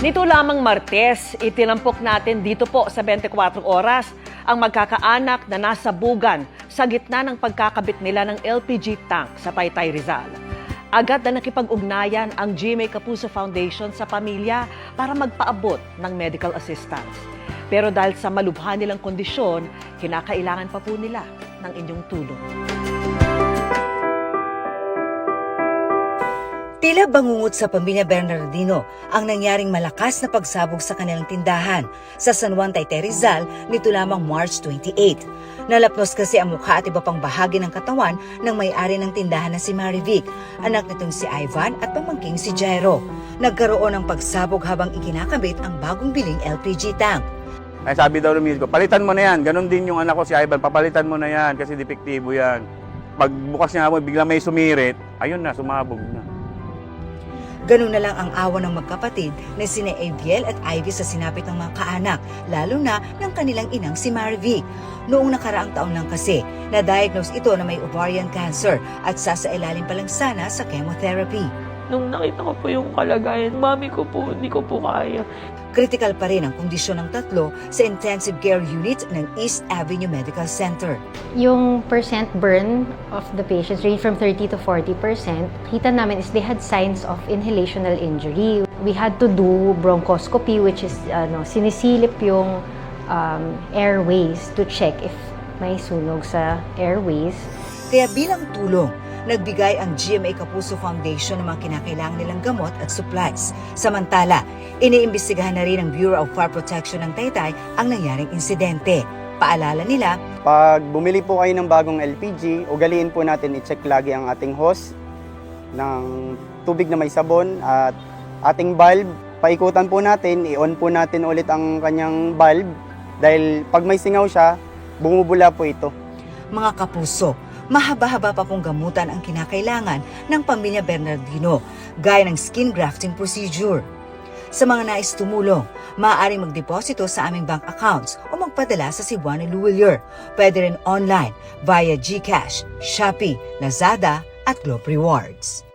Nito lamang Martes, itinampok natin dito po sa 24 oras ang magkakaanak na nasa bugan sa gitna ng pagkakabit nila ng LPG tank sa Taytay Rizal. Agad na nakipag-ugnayan ang GMA Kapuso Foundation sa pamilya para magpaabot ng medical assistance. Pero dahil sa malubha nilang kondisyon, kinakailangan pa po nila ng inyong tulong. Tila bangungot sa pamilya Bernardino ang nangyaring malakas na pagsabog sa kanilang tindahan sa San Juan Taytay Rizal nito lamang March 28. Nalapnos kasi ang mukha at iba pang bahagi ng katawan ng may-ari ng tindahan na si Marivic, anak nitong si Ivan at pamangking si Jairo. Nagkaroon ng pagsabog habang ikinakabit ang bagong biling LPG tank. Ay sabi daw ng misis ko, palitan mo na yan. Ganon din yung anak ko si Ivan, papalitan mo na yan kasi depektibo yan. Pagbukas niya mo, bigla may sumirit, ayun na, sumabog na. Ganun na lang ang awa ng magkapatid na sina Aviel at Ivy sa sinapit ng mga kaanak, lalo na ng kanilang inang si Marvic. Noong nakaraang taon lang kasi, na-diagnose ito na may ovarian cancer at sasailalim pa lang sana sa chemotherapy. Nung nakita ko po yung kalagayan, mami ko po, hindi ko po kaya. Critical pa rin ang kondisyon ng tatlo sa intensive care unit ng East Avenue Medical Center. Yung percent burn of the patients range from 30 to 40 percent. Kita namin is they had signs of inhalational injury. We had to do bronchoscopy which is ano, sinisilip yung um, airways to check if may sunog sa airways. Kaya bilang tulong, nagbigay ang GMA Kapuso Foundation ng mga kinakailangan nilang gamot at supplies. Samantala, iniimbestigahan na rin ng Bureau of Fire Protection ng Taytay ang nangyaring insidente. Paalala nila, Pag bumili po kayo ng bagong LPG, ugaliin po natin i-check lagi ang ating hose ng tubig na may sabon at ating valve. Paikutan po natin, i-on po natin ulit ang kanyang valve dahil pag may singaw siya, bumubula po ito. mga kapuso, mahaba-haba pa pong gamutan ang kinakailangan ng pamilya Bernardino, gaya ng skin grafting procedure. Sa mga nais tumulong, maaaring magdeposito sa aming bank accounts o magpadala sa Cebuano Luwilier. Pwede rin online via GCash, Shopee, Lazada at Globe Rewards.